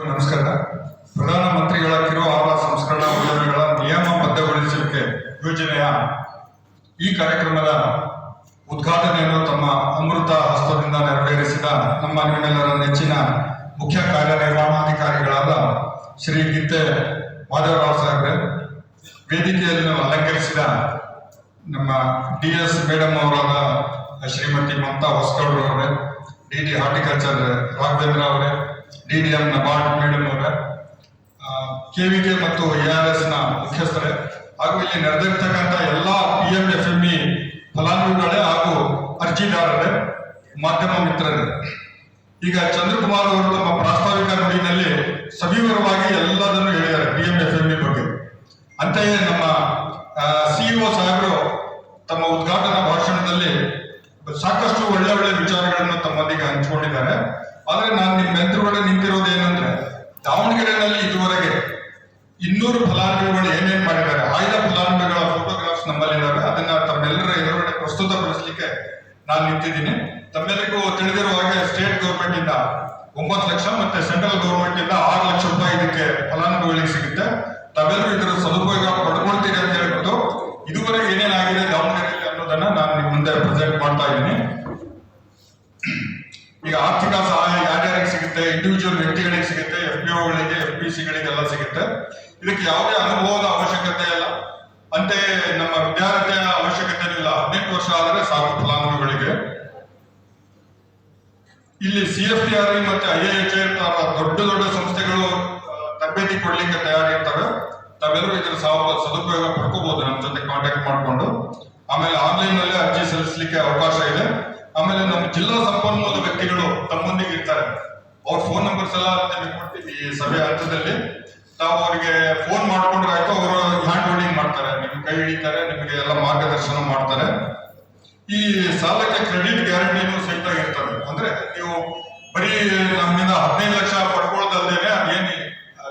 ನಮಸ್ಕಾರ. ಪ್ರಧಾನಮಂತ್ರಿಗಳ ಕಿರು ಆಹಾರ ಸಂಸ್ಕರಣಾ ಯೋಜನೆಗಳ ನಿಯಮಬದ್ಧಗೊಳಿಸುವಿಕೆ ಯೋಜನೆಯ ಈ ಕಾರ್ಯಕ್ರಮದ ಉದ್ಘಾಟನೆಯನ್ನು ತಮ್ಮ ಅಮೃತ ಹಸ್ತದಿಂದ ನೆರವೇರಿಸಿದ ನಮ್ಮ ನಿಮ್ಮೆಲ್ಲರ ನೆಚ್ಚಿನ ಮುಖ್ಯ ಕಾರ್ಯನಿರ್ವಹಣಾಧಿಕಾರಿಗಳಾದ ಶ್ರೀ ಗೀತೆ ಮಾಧವರಾವ್ ಸಾಹೇಬ್ರೆ ವೇದಿಕೆಯನ್ನು ಅಲಂಕರಿಸಿದ ನಮ್ಮ ಡಿ ಎಸ್ ಮೇಡಮ್ ಅವರಾದ ಶ್ರೀಮತಿ ಮಮತಾ ಹೊಸಗೌಡ್ರು ಅವರೇ ಡಿ ಡಿ ಹಾರ್ಟಿಕಲ್ಚರ್ ರಾಘವೇಂದ್ರ ಅವರೇ D D M NABARD madam ಅವರ ಕೆವಿಕೆ ಮತ್ತು ಎ ನ ಮುಖ್ಯಸ್ಥರೇ. ಹಾಗೂ ಇಲ್ಲಿ ನಡೆದಿರ್ತಕ್ಕಂಥ ಎಲ್ಲಾ P M F M E ಫಲಾನುಭವಿಗಳೇ ಹಾಗೂ ಅರ್ಜಿದಾರರೇ, ಮಾಧ್ಯಮ ಮಿತ್ರರೇ. ಈಗ ಚಂದ್ರಕುಮಾರ್ ಅವರು ತಮ್ಮ ಪ್ರಾಸ್ತಾವಿಕ ನುಡಿನಲ್ಲಿ ಸವಿವರವಾಗಿ ಎಲ್ಲದನ್ನು ಹೇಳಿದ್ದಾರೆ P M F M E ಬಗ್ಗೆ. ಅಂತೆಯೇ ನಮ್ಮ ಸಿಇಒ ಸಾಹೇಬರು ತಮ್ಮ ಉದ್ಘಾಟನಾ ಭಾಷಣದಲ್ಲಿ ಸಾಕಷ್ಟು ಒಳ್ಳೆ ಒಳ್ಳೆ ವಿಚಾರಗಳನ್ನು ತಮ್ಮೊಂದಿಗೆ ಹಂಚಿಕೊಂಡಿದ್ದಾರೆ ಆದ್ರೆ ನಾನು ನಿಮ್ಮ ಎದುರುಗಡೆ ನಿಂತಿರೋದು ಏನಂದ್ರೆ ದಾವಣಗೆರೆಯಲ್ಲಿ ಇದುವರೆಗೆ ಇನ್ನೂರು ಫಲಾನುಭವಿಗಳು ಏನೇನ್ ಮಾಡಿದ್ದಾರೆ? ಆಯ್ದ ಫಲಾನುಭವಿಗಳ ಫೋಟೋಗ್ರಾಫ್ಸ್ ನಮ್ಮಲ್ಲಿದ್ದಾವೆ ಅದನ್ನ ತಮ್ಮೆಲ್ಲರ ಎದುರುಗಡೆ ಪ್ರಸ್ತುತಪಡಿಸಲಿಕ್ಕೆ ನಾನು ನಿಂತಿದ್ದೀನಿ. ತಮ್ಮೆಲ್ಲರಿಗೂ ತಿಳಿದಿರುವ ಹಾಗೆ ಸ್ಟೇಟ್ ಗೌರ್ಮೆಂಟ್ ಇಂದ ಒಂಬತ್ತು ಲಕ್ಷ ಮತ್ತೆ ಸೆಂಟ್ರಲ್ ಗೌರ್ಮೆಂಟ್ ಇಂದ ಆರು ಲಕ್ಷ ರೂಪಾಯಿ ಇದಕ್ಕೆ ಫಲಾನುಭವಿಗಳಿಗೆ ಸಿಗುತ್ತೆ. ತಾವೆಲ್ಲರೂ ಇದರ ಸದುಪಯೋಗ ಪಡ್ಕೊಳ್ತೀರಿ ಅಂತ ಹೇಳ್ಬಿಟ್ಟು ಇದುವರೆಗೆ ಏನೇನಾಗಿದೆ ದಾವಣಗೆರೆಯಲ್ಲಿ ಅನ್ನೋದನ್ನ ನಾನು ನಿಮ್ಮ ಮುಂದೆ ಪ್ರೆಸೆಂಟ್ ಮಾಡ್ತಾ ಇದ್ದೀನಿ. ಈಗ ಆರ್ಥಿಕ ಸಹಾಯ ಯಾರ್ಯಾರಿಗೆ ಸಿಗುತ್ತೆ? ಇಂಡಿವಿಜುವಲ್ ವ್ಯಕ್ತಿಗಳಿಗೆ ಸಿಗುತ್ತೆ ಎಫ್ ಪಿ ಒಗಳಿಗೆ ಎಫ್ ಪಿ ಸಿಗಳಿಗೆಲ್ಲ ಸಿಗುತ್ತೆ. ಇದಕ್ಕೆ ಯಾವುದೇ ಅನುಭವದ ಅವಶ್ಯಕತೆ ಇಲ್ಲ. ಅಂತೆ ನಮ್ಮ ವಿದ್ಯಾರ್ಥಿಯ ಅವಶ್ಯಕತೆ ಇಲ್ಲ. ಹದಿನೆಂಟು ವರ್ಷ ಆದರೆ ಸಾಕು ಫಲಾನುಭವಿಗಳಿಗೆ. ಇಲ್ಲಿ ಸಿ ಎಫ್ ಟಿ ಆರ್ ಮತ್ತೆ ಐ ಎಚ್ ದೊಡ್ಡ ದೊಡ್ಡ ಸಂಸ್ಥೆಗಳು ತರಬೇತಿ ಕೊಡ್ಲಿಕ್ಕೆ ತಯಾರಿರ್ತವೆ. ತಾವೆಲ್ಲರೂ ಇದರ ಸದುಪಯೋಗ ಪಡ್ಕೋಬಹುದು ನಮ್ಮ ಜೊತೆ ಕಾಂಟ್ಯಾಕ್ಟ್ ಮಾಡಿಕೊಂಡು. ಆಮೇಲೆ ಆನ್ಲೈನ್ನಲ್ಲಿ ಅರ್ಜಿ ಸಲ್ಲಿಸಲಿಕ್ಕೆ ಅವಕಾಶ ಇದೆ. ಆಮೇಲೆ ನಮ್ಮ ಜಿಲ್ಲಾ ಸಂಪನ್ಮೂಲ ವ್ಯಕ್ತಿಗಳು ತಮ್ಮೊಂದಿಗೆ ಇರ್ತಾರೆ. ಅವ್ರ ಫೋನ್ ನಂಬರ್ಸ್ ಎಲ್ಲ ಈ ಸಭೆ ಹಂತದಲ್ಲಿ. ತಾವು ಅವರಿಗೆ ಫೋನ್ ಮಾಡ್ಕೊಂಡ್ರೆ ಆಯ್ತು, ಅವರು ಹ್ಯಾಂಡ್ ಹೋಲ್ಡಿಂಗ್ ಮಾಡ್ತಾರೆ. ನಿಮ್ಗೆ ಕೈ ಹಿಡಿತಾರೆ, ನಿಮಗೆ ಎಲ್ಲ ಮಾರ್ಗದರ್ಶನ ಮಾಡ್ತಾರೆ. ಈ ಸಾಲಕ್ಕೆ ಕ್ರೆಡಿಟ್ ಗ್ಯಾರಂಟಿನೂ ಸಹಿತ ಇರ್ತದೆ. ಅಂದ್ರೆ ನೀವು ಬರೀ ನಮ್ಮಿಂದ ಹದಿನೈದು ಲಕ್ಷ ಪಡ್ಕೊಳ್ಳೋದಲ್ಲದೆ ಅದೇನು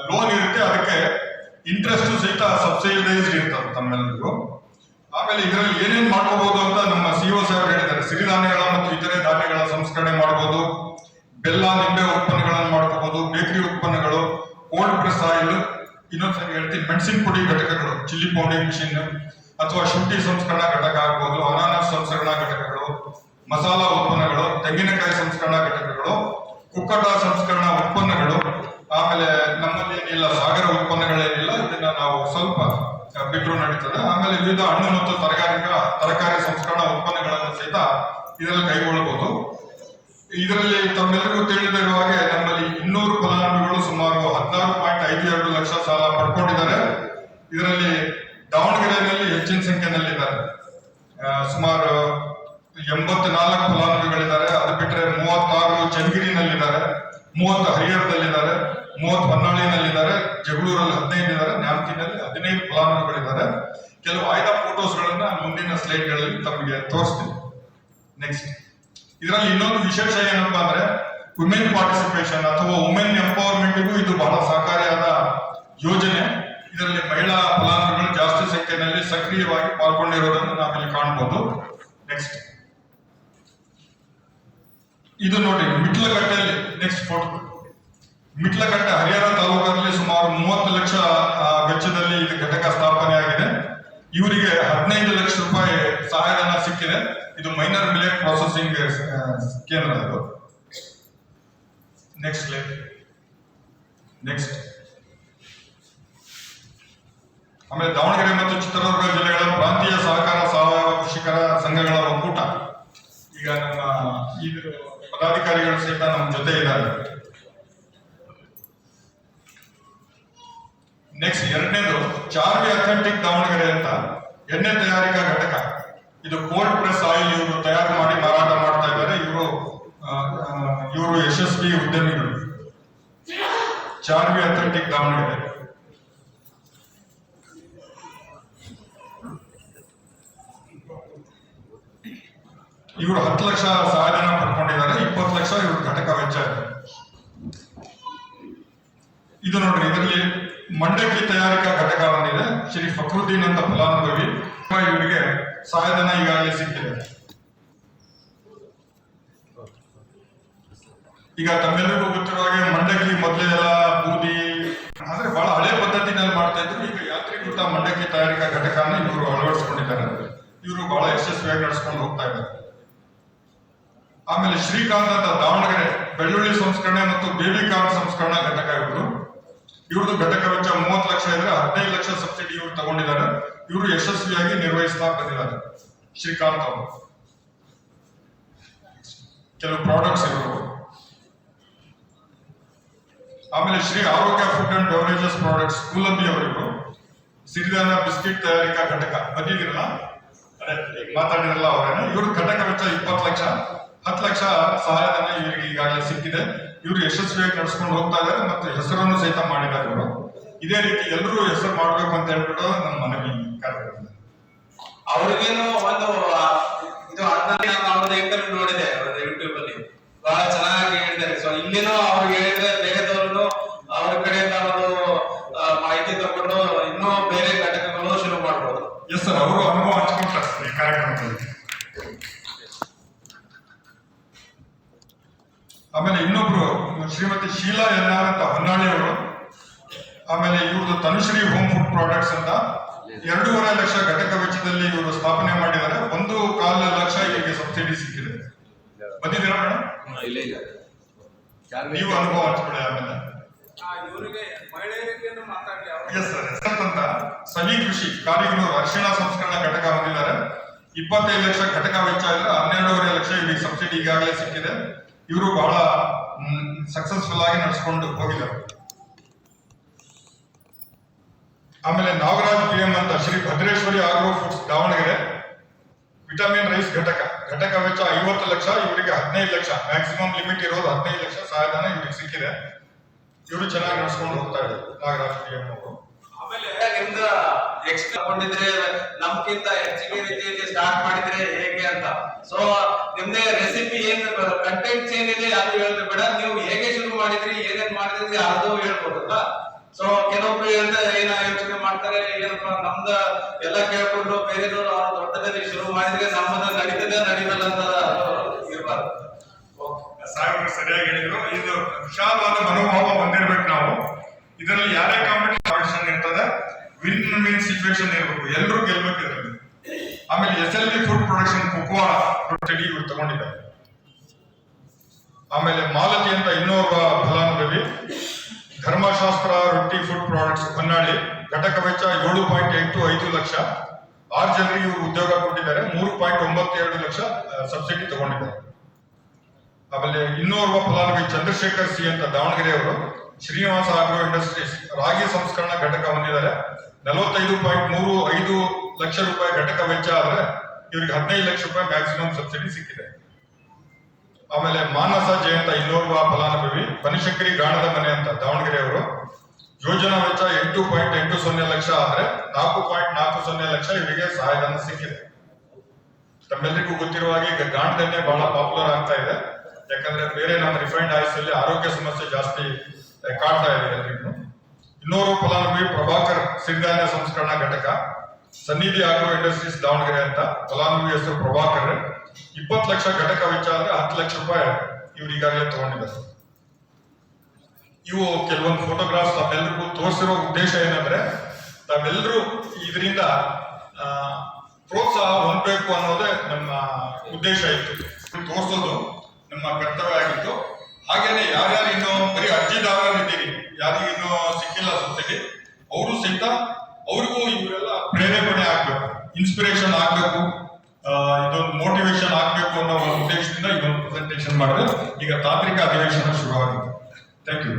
ಲೋನ್ ಇರುತ್ತೆ, ಅದಕ್ಕೆ ಇಂಟ್ರೆಸ್ಟ್ ಸಹಿತ ಸಬ್ಸಿಡೈಸ್ಡ್ ಇರ್ತದೆ ತಮ್ಮೆಲ್ಲರಿಗೂ ಆಮೇಲೆ ಇದರಲ್ಲಿ ಏನೇನ್ ಮಾಡ್ಕೋಬಹುದು ಅಂತ ನಮ್ಮ ಸಿಒ ಸಾಹೇಬ್ ಹೇಳಿದ್ದಾರೆ. ಸಿರಿಧಾನ್ಯಗಳ ಮತ್ತು ಇತರೆ ಧಾನ್ಯಗಳ ಸಂಸ್ಕರಣೆ ಮಾಡಬಹುದು ಬೆಲ್ಲ ನಿಂಬೆ ಉತ್ಪನ್ನಗಳನ್ನು ಮಾಡ್ಕೋಬಹುದು ಬೇಕರಿ ಉತ್ಪನ್ನಗಳು. ಕೋಲ್ಡ್ ಪ್ರೆಸ್ ಆಯಿಲ್ ಇನ್ನೊಂದ್ಸರಿ ಹೇಳ್ತೀನಿ, ಮೆಣಸಿನ ಪುಡಿ ಘಟಕಗಳು, ಚಿಲ್ಲಿ ಪೌಡರ್ ಮಿಷಿನ್, ಅಥವಾ ಶುಂಠಿ ಸಂಸ್ಕರಣಾ ಘಟಕ ಆಗ್ಬೋದು, ಅನಾನಸ್ ಸಂಸ್ಕರಣಾ ಘಟಕಗಳು, ಮಸಾಲಾ ಉತ್ಪನ್ನಗಳು, ತೆಂಗಿನಕಾಯಿ ಸಂಸ್ಕರಣಾ ಘಟಕಗಳು ಕುಕ್ಕಟ ಸಂಸ್ಕರಣಾ ಉತ್ಪನ್ನಗಳು, ಆಮೇಲೆ ನಮ್ಮಲ್ಲಿ ಏನಿಲ್ಲ, ಸಾಗರ ಉತ್ಪನ್ನಗಳೇನಿಲ್ಲ, ಇದನ್ನ ನಾವು ಸ್ವಲ್ಪ ಬಿಟ್ಟು ಬಿಟ್ರು ನಡೀತದೆ. ಆಮೇಲೆ ವಿವಿಧ ಹಣ್ಣು ಮತ್ತು ತರಕಾರಿಗಳ, ತರಕಾರಿ ಸಂಸ್ಕರಣಾ ಉತ್ಪನ್ನಗಳನ್ನು ಸಹಿತ ಇದರಲ್ಲಿ ಕೈಗೊಳ್ಳಬಹುದು ಇದರಲ್ಲಿ ತಮ್ಮೆಲ್ಲರಿಗೂ ತಿಳಿದಿರುವ ಹಾಗೆ ನಮ್ಮಲ್ಲಿ ಇನ್ನೂರು ಫಲಾನುಭವಿಗಳು ಸುಮಾರು ಹದಿನಾರು ಪಾಯಿಂಟ್ ಐದು ಎರಡು ಲಕ್ಷ ಸಾಲ ಪಡ್ಕೊಂಡಿದ್ದಾರೆ. ಇದರಲ್ಲಿ ದಾವಣಗೆರೆಯಲ್ಲಿ ಹೆಚ್ಚಿನ ಸಂಖ್ಯೆಯಲ್ಲಿದ್ದಾರೆ ಸುಮಾರು ಎಂಬತ್ನಾಲ್ಕು ಫಲಾನುಭವಿಗಳಿದ್ದಾರೆ. ಅದು ಬಿಟ್ಟರೆ ಮೂವತ್ತಾರು ಚನ್ನಗಿರಿನಲ್ಲಿದ್ದಾರೆ. ಮೂವತ್ತು ಹರಿಹರದಲ್ಲಿದ್ದಾರೆ. ಮೂವತ್ತು ಹೊನ್ನಾಳಿನಲ್ಲಿದ್ದಾರೆ. ಜಗಳೂರಲ್ಲಿ ಹದಿನೈದು ಇದ್ದಾರೆ ನ್ಯಾಮತಿನಲ್ಲಿ ಹದಿನೈದು ಫಲಾನುಭವಿಗಳಿದ್ದಾರೆ. ಕೆಲವು ಆಯ್ದ ಫೋಟೋಸ್ಗಳನ್ನ ಮುಂದಿನ ಸ್ಲೈಡ್ಗಳಲ್ಲಿ ತಮಗೆ ತೋರಿಸ್ತೀನಿ. ನೆಕ್ಸ್ಟ್ ಇದರಲ್ಲಿ ಇನ್ನೊಂದು ವಿಶೇಷ ಏನಪ್ಪಾ ಅಂದ್ರೆ ವುಮೆನ್ ಪಾರ್ಟಿಸಿಪೇಷನ್ ಅಥವಾ ವುಮೆನ್ ಎಂಪವರ್ಮೆಂಟ್ಗೂ ಇದು ಬಹಳ ಸಹಕಾರಿಯಾದ ಯೋಜನೆ. ಇದರಲ್ಲಿ ಮಹಿಳಾ ಫಲಾನುಭವಿಗಳು ಜಾಸ್ತಿ ಸಂಖ್ಯೆಯಲ್ಲಿ ಸಕ್ರಿಯವಾಗಿ ಪಾಲ್ಗೊಂಡಿರೋದನ್ನು ನಾವಿಲ್ಲಿ ಕಾಣಬಹುದು ನೆಕ್ಸ್ಟ್ ಇದು ನೋಡಿ ಮಿಟ್ಲಗಟ್ಟೆಯಲ್ಲಿ ನೆಕ್ಸ್ಟ್ ಫೋಟೋ ಮಿಟ್ಲಗಟ್ಟೆ ಹರಿಹರ ತಾಲೂಕಲ್ಲಿ ಸುಮಾರು ಮೂವತ್ತು ಲಕ್ಷ ಆ, ವೆಚ್ಚದಲ್ಲಿ ಇದು ಘಟಕ ಸ್ಥಾಪನೆ ಆಗಿದೆ ಇವರಿಗೆ ಹದಿನೈದು ಲಕ್ಷ ರೂಪಾಯಿ ಸಹಾಯಧನ ಸಿಕ್ಕಿದೆ ಇದು ಮೈನರ್ ಪ್ರಾಸೆಸಿಂಗ್ ಕೇಂದ್ರ ಅದು. ನೆಕ್ಸ್ಟ್ ನೆಕ್ಸ್ಟ್ ಆಮೇಲೆ ದಾವಣಗೆರೆ ಮತ್ತು ಚಿತ್ರದುರ್ಗ ಜಿಲ್ಲೆಗಳ ಪ್ರಾಂತೀಯ ಸಹಕಾರ ಸಾವಯವ ಕೃಷಿಕರ ಸಂಘಗಳ ಒಕ್ಕೂಟ. ಈಗ ನಮ್ಮ ಈ ಪದಾಧಿಕಾರಿಗಳು ಸಹಿತ ನಮ್ಮ ಜೊತೆ ಇದ್ದಾರೆ. ನೆಕ್ಸ್ಟ್ ಎರಡನೇದು ಚಾರ್ವಿ ಅಥೆಂಟಿಕ್ ದಾವಣಗೆರೆ ಅಂತ. ಎಣ್ಣೆ ತಯಾರಿಕಾ ಘಟಕ. ಇದು ಕೋಲ್ಡ್ ಪ್ರೆಸ್ ಆಯಿಲ್ ಇವರು ತಯಾರು ಮಾಡಿ ಮಾರಾಟ ಮಾಡ್ತಾ ಇದ್ದಾರೆ. ಇವರು ಇವರು ಯಶಸ್ವಿ ಉದ್ಯಮಿಗಳು. ಚಾರ್ವಿ ಅಥ್ಲೆಟಿಕ್ ದಾವಣಗೆರೆ. ಇವರು ಹತ್ತು ಲಕ್ಷ ಸಹಾಯಧನ ಪಡ್ಕೊಂಡಿದ್ದಾರೆ ಇಪ್ಪತ್ತು ಲಕ್ಷ ಇವರು ಘಟಕ ವೆಚ್ಚ ಇದೆ. ನೋಡ್ರಿ, ಇದರಲ್ಲಿ ಮಂಡಕ್ಕಿ ತಯಾರಿಕಾ ಘಟಕ ಬಂದಿದೆ ಶ್ರೀ ಫಕ್ರುದ್ದೀನ್ ಅಂತ ಫಲಾನುಭವಿ. ಇವರಿಗೆ ಸಹಾಯಧನ ಈಗಾಗಲೇ ಸಿಕ್ಕಿದೆ. ಈಗ ತಮ್ಮೆಲ್ಲರಿಗೂ ಗೊತ್ತಿರುವ ಹಾಗೆ ಮಂಡಕ್ಕಿ ಮೊದಲೇ ಎಲ್ಲ ಆದ್ರೆ ಬಹಳ ಹಳೆ ಪದ್ಧತಿನಲ್ಲಿ ಮಾಡ್ತಾ ಇದ್ರು. ಈಗ ಯಾತ್ರಿಕೃತ ಮಂಡಕ್ಕಿ ತಯಾರಿಕಾ ಘಟಕನ ಇವರು ಅಳವಡಿಸ್ಕೊಂಡಿದ್ದಾರೆ. ಇವರು ಬಹಳ ಯಶಸ್ವಿಯಾಗಿ ನಡೆಸ್ಕೊಂಡು ಹೋಗ್ತಾ ಇದ್ದಾರೆ. ಆಮೇಲೆ ಶ್ರೀಕಾಂತ ದಾವಣಗೆರೆ, ಬೆಳ್ಳುಳ್ಳಿ ಸಂಸ್ಕರಣೆ ಮತ್ತು ಬೇಬಿ ಕಾರ್ನ್ ಸಂಸ್ಕರಣಾ ಘಟಕ ಇವರು. ಇವ್ರದ್ದು ಘಟಕ ವೆಚ್ಚ ಮೂವತ್ತು ಲಕ್ಷ ಇದ್ರೆ ಹದಿನೈದು ಲಕ್ಷ ಸಬ್ಸಿಡಿ ಇವ್ರು ತಗೊಂಡಿದ್ದಾರೆ. ಇವರು ಯಶಸ್ವಿಯಾಗಿ ನಿರ್ವಹಿಸ್ತಾ ಬಂದಿದ್ದಾರೆ. ಶ್ರೀಕಾಂತ್ ಅವರು. ಕೆಲವು ಪ್ರಾಡಕ್ಟ್ಸ್ ಇವರು. ಆಮೇಲೆ Shri Arogya food and beverages products Koolambi ಅವರಿಗೂ ಸಿರಿಧಾನ ಬಿಸ್ಕಿಟ್ ತಯಾರಿಕಾ ಘಟಕ. ಬಂದಿದ್ದೀರಲ್ಲ? ಮಾತಾಡಿರಲ್ಲ ಅವರೇನೆ. ಇವರು ಘಟಕ ವೆಚ್ಚ ಇಪ್ಪತ್ತು ಲಕ್ಷ. ಹತ್ತು ಲಕ್ಷ ಸಹಾಯಧನ ಇವರಿಗೆ ಈಗಾಗಲೇ ಸಿಕ್ಕಿದೆ. ಇವರು ಯಶಸ್ವಿಯಾಗಿ ನಡೆಸ್ಕೊಂಡು ಹೋಗ್ತಾ ಇದ್ದಾರೆ ಮತ್ತೆ ಹೆಸರನ್ನು ಸಹಿತ ಮಾಡಿದ್ದಾರೆ ಇವರು. ಇದೇ ರೀತಿ ಎಲ್ಲರೂ ಹೆಸರು ಮಾಡಬೇಕು ಅಂತ ಹೇಳ್ಬಿಟ್ಟು ನಮ್ಮ ಮನವಿ ಕಾರ್ಯಕ್ರಮ. ಅವ್ರಿಗೇನು ಒಂದು ಇದು ಅದನ್ನೇ ನಾನು ಅವ್ರದ್ದು ಇಂಟರ್ವ್ಯೂ ನೋಡಿದೆ ಯೂಟ್ಯೂಬ್ ಅಲ್ಲಿ. ಬಹಳ ಚೆನ್ನಾಗಿ ಹೇಳಿದ್ದಾರೆ. ಸೊ ಇಲ್ಲಿನೂ ಅವ್ರಿಗೆ ಹೇಳಿದ್ರೆ ಬೇರೆದವ್ರು ಅವ್ರ ಕಡೆಯಿಂದ ಒಂದು ಮಾಹಿತಿ ತಗೊಂಡು ಇನ್ನೂ ಬೇರೆ ಘಟಕಗಳು ಶುರು ಮಾಡ್ಬೋದು. ಎಸ್ ಸರ್ ಅವರು ಅನುಭವ ಹಂಚ್ಕೊಂತಾರೆ ಈ ಕಾರ್ಯಕ್ರಮದಲ್ಲಿ ಆಮೇಲೆ ಇನ್ನೊಬ್ರು ಶ್ರೀಮತಿ ಶೀಲಾ ಎನ್ನಾರ್ ಅಂತ ಹೊನ್ನಾಳಿ ಅವರು ಆಮೇಲೆ ಇವ್ರದ್ದು ತನುಶ್ರೀ ಹೋಮ್ ಫುಡ್ ಪ್ರಾಡಕ್ಟ್ಸ್ ಅಂತ ಎರಡೂವರೆ ಲಕ್ಷ ಘಟಕ ವೆಚ್ಚದಲ್ಲಿ ಇವರು ಸ್ಥಾಪನೆ ಮಾಡಿದ್ದಾರೆ. ಒಂದು ಕಾಲ ಲಕ್ಷ ಇವರಿಗೆ ಸಬ್ಸಿಡಿ ಸಿಕ್ಕಿದೆ. ಬಂದಿದ್ದೀರಾ ಮೇಡಮ್ ನೀವು ಅನುಭವ ಹಂಚ್ಕೊಳ್ಳಿ ಆಮೇಲೆ. ಅಂತ ಸಲಿ ಕೃಷಿ ಕಾರ್ಯಗಳು ರಕ್ಷಣಾ ಸಂಸ್ಕರಣಾ ಘಟಕ ಹೊಂದಿದ್ದಾರೆ. ಇಪ್ಪತ್ತೈದು ಲಕ್ಷ ಘಟಕ ವೆಚ್ಚ ಇದ್ರೆ ಹನ್ನೆರಡೂವರೆ ಲಕ್ಷ ಇವರಿಗೆ ಸಬ್ಸಿಡಿ ಈಗಾಗಲೇ ಸಿಕ್ಕಿದೆ. ಇವರು ಬಹಳ ಸಕ್ಸಸ್ಫುಲ್ ಆಗಿ ನಡೆಸ್ಕೊಂಡು ಹೋಗಿದ್ದಾರೆ. ಆಮೇಲೆ ನಾಗರಾಜ್ ಪಿ ಎಂ ಅಂತ Shri Bhadreshwari agro foods Davanagere vitamin rice ಘಟಕ. ಘಟಕ ವೆಚ್ಚ ಐವತ್ತು ಲಕ್ಷ, ಇವರಿಗೆ ಹದಿನೈದು ಲಕ್ಷ. ಮ್ಯಾಕ್ಸಿಮಮ್ ಲಿಮಿಟ್ ಇರೋದು ಹದಿನೈದು ಲಕ್ಷ. ಸಹಾಯಧನ ಇವರಿಗೆ ಸಿಕ್ಕಿದೆ. ಇವರು ಚೆನ್ನಾಗಿ ನಡೆಸ್ಕೊಂಡು ಹೋಗ್ತಾ ಇದ್ದಾರೆ. ನಾಗರಾಜ್ ಪಿ ಎಂ ಅವರು. ಆಮೇಲೆ ನಿಮ್ದು ಎಕ್ಸ್ಟ್ರಾ ತಗೊಂಡಿದ್ರೆ ನಮ್ಗಿಂತ ಹೆಚ್ಚಿಗೆ ರೀತಿಯಲ್ಲಿ ಸ್ಟಾರ್ಟ್ ಮಾಡಿದ್ರೆ ಹೇಗೆ ಅಂತ. ಸೊ ನಿಮ್ದೇ ರೆಸಿಪಿ ಏನ್ ಕಂಟೆಂಟ್ಸ್ ಏನಿದೆ ಅದು ಹೇಳಿದ್ರೆ ಬೇಡ. ನೀವು ಹೇಗೆ ಶುರು ಮಾಡಿದ್ರಿ, ಏನೇನ್ ಮಾಡಿದ್ರಿ ಅದು ಹೇಳ್ಬೋದಲ್ಲ. ಸೊ ಕೆಲವೊಬ್ರು ಹೇಳ್ತಾ ಏನ ಯೋಚನೆ ಮಾಡ್ತಾರೆ, ಏನಪ್ಪ, ನಮ್ದ ಎಲ್ಲ ಕೇಳ್ಕೊಂಡು ಬೇರೆದವ್ರು ಅವ್ರ ದೊಡ್ಡದಲ್ಲಿ ಶುರು ಮಾಡಿದ್ರೆ ನಮ್ಮನ್ನ ನಡೀತದೆ, ನಡೀತಲ್ಲ ಅಂತ ಇರ್ಬಾರ್ದು. ಸರಿಯಾಗಿ ಹೇಳಿದ್ರು. ಇದು ವಿಶಾಲವಾದ ಮನೋಭಾವ ಹೊಂದಿರ್ಬೇಕು ನಾವು. ಇದರಲ್ಲಿ ಯಾರೇ ವಿನ್ ವಿನ್ ಸಿಚುವೇಶನ್ ಇರಬೇಕು. ಎಲ್ಲರೂ ಗೆಲ್ಬೇಕು ಇದರಲ್ಲಿ ಆಮೇಲೆ S L B food production Kukwada study ಇವ್ರು ತಗೊಂಡಿದ್ದಾರೆ. ಆಮೇಲೆ ಮಾಲತಿ ಅಂತ ಇನ್ನೊಬ್ಬ ಫಲಾನುಭವಿ, ಧರ್ಮಶಾಸ್ತ್ರ ರೊಟ್ಟಿ ಫುಡ್ ಪ್ರಾಡಕ್ಟ್ಸ್ ಹೊನ್ನಾಳಿ, ಘಟಕ ವೆಚ್ಚ ಏಳು ಪಾಯಿಂಟ್ ಎಂಟು ಐದು ಲಕ್ಷ. ಆರು ಜನರಿಗೆ ಇವರು ಉದ್ಯೋಗ ಕೊಟ್ಟಿದ್ದಾರೆ. ಮೂರು ಪಾಯಿಂಟ್ ಒಂಬತ್ತೆರಡು ಲಕ್ಷ ಸಬ್ಸಿಡಿ ತಗೊಂಡಿದ್ದಾರೆ. ಆಮೇಲೆ ಇನ್ನೋರ್ವ ಫಲಾನುಭವಿ ಚಂದ್ರಶೇಖರ್ ಸಿ ಅಂತ ದಾವಣಗೆರೆ ಅವರು ಶ್ರೀನಿವಾಸ ಆಗ್ರೋ ಇಂಡಸ್ಟ್ರೀಸ್ ರಾಗಿ ಸಂಸ್ಕರಣಾ ಘಟಕ ಹೊಂದಿದ್ದಾರೆ. ನಲವತ್ತೈದು ಪಾಯಿಂಟ್ ಮೂರು ಐದು ಲಕ್ಷ ರೂಪಾಯಿ ಘಟಕ ವೆಚ್ಚ ಆದ್ರೆ ಇವ್ರಿಗೆ ಹದಿನೈದು ಲಕ್ಷ ರೂಪಾಯಿ ಮ್ಯಾಕ್ಸಿಮಮ್ ಸಬ್ಸಿಡಿ ಸಿಕ್ಕಿದೆ. ಆಮೇಲೆ ಮಾನಸ ಜಯಂತ ಇನ್ನೋರ್ವ ಫಲಾನುಭವಿ ಬನಶಂಕರಿ ಗಾಣದ ಮನೆ ಅಂತ ದಾವಣಗೆರೆ ಅವರು ಯೋಜನಾ ವೆಚ್ಚ ಎಂಟು ಪಾಯಿಂಟ್ ಎಂಟು ಸೊನ್ನೆ ಲಕ್ಷ ಆದ್ರೆ ನಾಲ್ಕು ಪಾಯಿಂಟ್ ನಾಲ್ಕು ಸೊನ್ನೆ ಲಕ್ಷ ಇವರಿಗೆ ಸಹಾಯಧನ ಸಿಕ್ಕಿದೆ. ತಮ್ಮೆಲ್ಲರಿಗೂ ಗೊತ್ತಿರುವ ಹಾಗೆ ಈಗ ಗಾಣದನ್ನೇ ಬಹಳ ಪಾಪ್ಯುಲರ್ ಆಗ್ತಾ ಇದೆ. ಯಾಕಂದ್ರೆ ಬೇರೆ ನಮ್ಮ ರಿಫೈನ್ಡ್ ಆಯಿಲ್ಸ್ ಅಲ್ಲಿ ಆರೋಗ್ಯ ಸಮಸ್ಯೆ ಜಾಸ್ತಿ ಕಾಣ್ತಾ ಇದೆ ಎಲ್ರಿಗೂ. ಇನ್ನೂರು ಫಲಾನುಭವಿ ಪ್ರಭಾಕರ್ ಸಿರಿಧಾನ್ಯ ಸಂಸ್ಕರಣಾ ಘಟಕ, ಸನ್ನಿಧಿ ಆಗ್ರೋ ಇಂಡಸ್ಟ್ರೀಸ್ ದಾವಣಗೆರೆ ಅಂತ ಫಲಾನುಭವಿ ಹೆಸರು ಪ್ರಭಾಕರ್. ಇಪ್ಪತ್ತು ಲಕ್ಷ ಘಟಕ ವೆಚ್ಚ ಅಂದ್ರೆ ಹತ್ತು ಲಕ್ಷ ರೂಪಾಯಿ ಇವ್ರು ಈಗಾಗಲೇ ತಗೊಂಡಿದ್ದಾರೆ. ಇವು ಕೆಲವೊಂದು ಫೋಟೋಗ್ರಾಫ್ಸ್ ತಮ್ಮೆಲ್ಲರಿಗೂ ತೋರಿಸಿರೋ ಉದ್ದೇಶ ಏನಂದ್ರೆ ತಾವೆಲ್ಲರೂ ಇದರಿಂದ ಪ್ರೋತ್ಸಾಹ ಹೊಂದಬೇಕು ಅನ್ನೋದೇ ನಮ್ಮ ಉದ್ದೇಶ ಇತ್ತು. ತೋರಿಸೋದು ನಮ್ಮ ಕರ್ತವ್ಯ ಆಗಿತ್ತು. ಹಾಗೇನೆ ಯಾರ್ಯಾರು ಇನ್ನೂ ಬರೀ ಅರ್ಜಿದಾರರಿದ್ದೀರಿ, ಯಾರಿಗೆ ಸಹಿತ ಅವ್ರಿಗೂ ಇವರೆಲ್ಲ ಪ್ರೇರೇಪಣೆ ಆಗ್ಬೇಕು ಇನ್ಸ್ಪಿರೇಷನ್ ಆಗ್ಬೇಕು ಇದೊಂದು ಮೋಟಿವೇಶನ್ ಆಗ್ಬೇಕು ಅನ್ನೋ ಒಂದು ಉದ್ದೇಶದಿಂದ ಇದೊಂದು ಪ್ರೆಸೆಂಟೇಷನ್ ಮಾಡಿದ್ರೆ ಈಗ ತಾಂತ್ರಿಕ ಅಧಿವೇಶನ ಶುರುವಾಗುತ್ತೆ. Thank you